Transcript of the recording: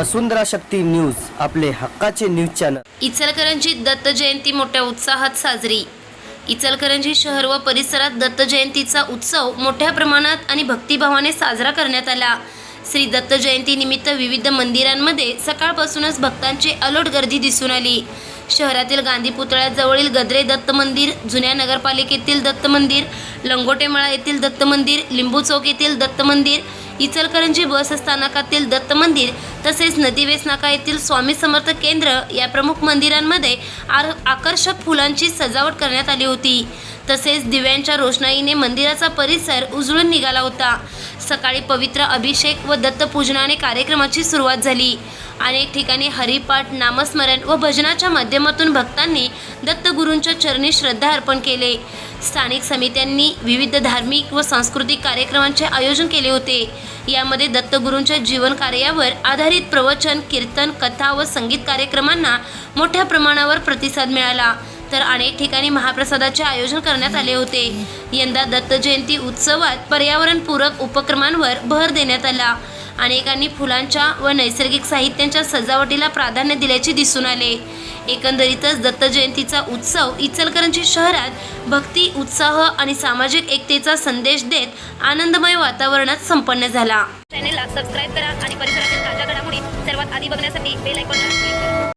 वसुंधरा शक्ती news आपले हक्काचे news channel. Ichalkaranji Datta Jayanti मोठ्या उत्साहात साजरी. इचलकरंजी शहर व परिसरात दत्त जयंतीचा उत्सव मोठ्या प्रमाणात आणि भक्तिभावाने साजरा करण्यात आला. श्री दत्त जयंती निमित्त विविध मंदिरांमध्ये सकाळपासूनच भक्तांची अलोट गर्दी दिसून आली. शहरातील गांधी पुतळ्याजवळील गद्रे दत्त मंदिर जुन्या नगरपालिकेतील दत्त मंदिर लंगोटेमळा येथील दत्त मंदिर लिंबू चौक येथील दत्त मंदिर इचलकरंजी बस स्थानकातील दत्त मंदिर तसेच नदीवेस नाका येथील स्वामी समर्थ केंद्र या प्रमुख मंदिरांमध्ये आर आकर्षक फुलांची सजावट करण्यात आली होती. तसेच दिव्यांच्या रोषणाईने मंदिराचा परिसर उजळून निघाला होता. सकाळी पवित्र अभिषेक व दत्तपूजनाने कार्यक्रमाची सुरुवात झाली. अनेक ठिकाणी हरिपाठ नामस्मरण व भजनाच्या माध्यमातून भक्तांनी दत्तगुरूंच्या चरणी श्रद्धा अर्पण केले. स्थानिक समित्यांनी विविध धार्मिक व सांस्कृतिक कार्यक्रमांचे आयोजन केले होते. यामध्ये दत्तगुरूंच्या जीवन कार्यावर आधारित प्रवचन कीर्तन कथा व संगीत कार्यक्रमांना मोठ्या प्रमाणावर प्रतिसाद मिळाला. तर अनेक ठिकाणी महाप्रसादाचे आयोजन करण्यात आले होते. यंदा दत्त जयंती उत्सवात पर्यावरणपूरक उपक्रमांवर भर देण्यात आला. अनेकांनी फुलांच्या व नैसर्गिक साहित्यांच्या सजावटीला प्राधान्य दिल्याचे दिसून आले. एकंदरीतच दत्त जयंतीचा उत्सव इचलकरंजी शहरात भक्ती उत्साह आणि सामाजिक एकतेचा संदेश देत आनंदमय वातावरणात संपन्न झाला. चॅनेलला सबस्क्राईब करा आणि परिसरातील ताज्या घडामोडी सर्वात आधी बघण्यासाठी बेल आयकॉनला